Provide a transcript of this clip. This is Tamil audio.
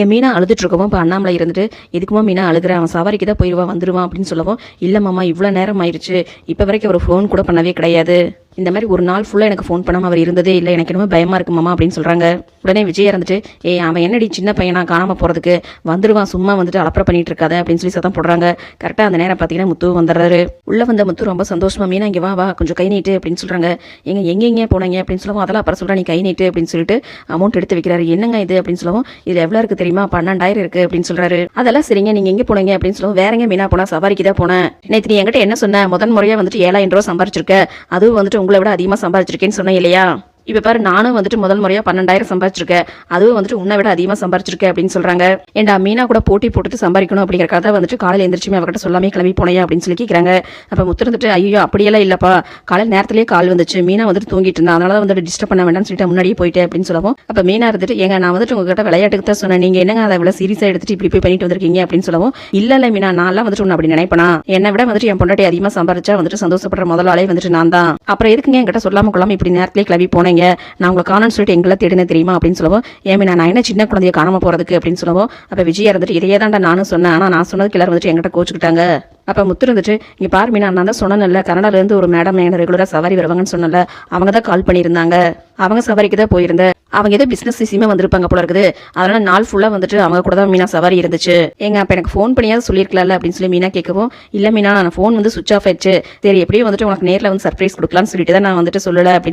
என் மீனா அழுதுட்டு இருக்கவும் இப்போ அண்ணாமலை இருந்துட்டு எதுக்குமா மீனா அழுகிறேன் அவன் சவாரிக்கு தான் போயிடுவான் வந்துடுவான் அப்படின்னு சொல்லவும் இல்லை மாமா இவ்வளோ நேரம் ஆயிடுச்சு. இப்போ வரைக்கும் அவர் ஃபோன் கூட பண்ணவே கிடையாது. இந்த மாதிரி ஒரு நாள் ஃபுல்லாக எனக்கு ஃபோன் பண்ணாமல் அவர் இருந்ததே இல்லை. எனக்கு என்னமோ பயமாக இருக்கு மாமா அப்படின்னு சொல்கிறாங்க உடனே விஜய் இருந்துட்டு ஏ அவன் என்னடி சின்ன பையனா? காணாமல் போகிறதுக்கு வந்துடுவான் சும்மா வந்துட்டு அலப்பற பண்ணிட்டு இருக்காத அப்படின்னு சொல்லி சத்தம் போடுறாங்க. கரெக்டாக அந்த நேரம் பார்த்தீங்கன்னா முத்து வந்துடுறாரு. உள்ளே வந்த முத்து ரொம்ப சந்தோஷமா மீனா இங்கே வா வா கொஞ்சம் கை நீட்டு அப்படின்னு சொல்கிறாங்க எங்க எங்கெங்கே போனீங்க? அப்படின்னு சொல்லவும் அதெல்லாம் அப்புறம் சொல்கிறேன் நீ கை நீட்டு அப்படின்னு சொல்லிட்டு அமௌண்ட் எடுத்து வைக்கிறாரு. என்னங்க இது? அப்படின்னு சொல்லவும் இது எவ்வளோ இருக்குது தெரியுமா? பன்னெண்டாயிரம் இருக்குது அப்படின்னு சொல்கிறாரு அதெல்லாம் சரிங்க நீங்கள் எங்கே போனீங்க? அப்படின்னு சொல்லவும் வேறங்க மீனா போனால் சவாரிக்கு தான் போனேன். நேற்று நீ என்கிட்ட என்ன சொன்ன? முதன் முறையாக வந்துட்டு ஏழாயிரம் ரூபா சம்பாரிச்சிருக்க. அதுவும் வந்துட்டு உங்களை விட அதிகமாக சம்பாதிச்சிருக்கேன்னு சொன்னேன் இல்லையா? இப்போ பாரு நானும் வந்துட்டு முதல் முறையாக பன்னெண்டாயிரம் சம்பாதிச்சிருக்கேன் அதுவும் வந்துட்டு உன்னை விட அதிகமாக சம்பாரிச்சிருக்கேன் அப்படின்னு சொல்கிறாங்க ஏண்டா மீனா கூட போட்டி போட்டுட்டு சம்பாதிக்கணும் அப்படிங்கிற கதை வந்துட்டு காலையில் எந்திரிச்சுமே அவர்கிட்ட சொல்லாமே கிளம்பி போனையா அப்படின்னு சொல்லி கேட்குறாங்க அப்போ முத்து இருந்துட்டு ஐயோ அப்படியெல்லாம் இல்லைப்பா. காலையில் நேரத்திலேயே கால் வந்துச்சு. மீனா வந்துட்டு தூங்கிட்டு இருந்தா. அதனால வந்துட்டு டிஸ்டர்ப் பண்ண வேண்டாம்னு சொல்லிட்டு முன்னாடியே போயிட்டேன் அப்படின்னு சொல்லவும். அப்போ மீனா இருந்துட்டு ஏங்க நான் வந்துட்டு உங்ககிட்ட விளையாட்டுக்கு தான் சொன்னேன். நீங்கள் என்னங்க அதை இவ்வளோ சீரியஸாக எடுத்துட்டு இப்படி போய் பண்ணிட்டு வந்திருக்கீங்க? அப்படின்னு சொல்லவும் இல்லை இல்லை மீனா நான்லாம் வந்துட்டு உன்னை அப்படி நினைப்பனா? என்னை விட வந்துட்டு என் பொண்டாட்டி அதிகமாக சம்பாரிச்சா வந்துட்டு சந்தோஷப்படுற முதலாளே வந்துட்டு நான் தான். அப்புறம் எதுக்குங்க என்கிட்ட சொல்லாம கொள்ளாம இப்படி நேரத்திலே கிளம்பி போனீங்க நான் உங்களை காணன்னு சொல்லிட்டு எங்களை தேடினே தெரியுமா அப்படின்னு சொல்லவும். ஏமே நான் என்ன சின்ன குழந்தைய காணாமல் போறதுக்கு அப்படின்னு சொல்லவும். அப்ப விஜயா இருந்துட்டு இதையே தான்டா நானும் சொன்னேன். ஆனா நான் சொன்னதுக்கு எல்லாரும் வந்துட்டு எங்கிட்ட கோச்சுக்கிட்டாங்க. அப்ப முத்து இருந்துட்டு இங்கே பாரு மீனா நான் தான் சொன்னேன்ல கனடால இருந்து ஒரு மேடம் என்ன ரெகுலராக சவாரி வருவாங்கன்னு சொன்னல அவங்க தான் கால் பண்ணியிருந்தாங்க. அவங்க சவாரிக்கு தான் போயிருந்தேன். அவங்க ஏதோ பிசினஸ் விஷயமா வந்திருப்பாங்க போல இருக்குது. அதனால நாள் ஃபுல்லா வந்துட்டு அவங்க கூட தான் மீனா சவாரி இருந்துச்சு. ஏங்க அப்ப எனக்கு ஃபோன் பண்ணியாவது சொல்லியிருக்கலாம்ல அப்படின்னு சொல்லி மீனா கேட்கவும் இல்ல மீனா நான் ஃபோன் வந்து சுவிச் ஆஃப் ஆயிடுச்சு. சரி எப்படியும் வந்துட்டு உனக்கு நேர்ல வந்து சர்ப்ரைஸ் கொடுக்கலாம்னு சொல்லிட்டு தான் நான் வந்துட்டு சொல்லல அப்படின்னு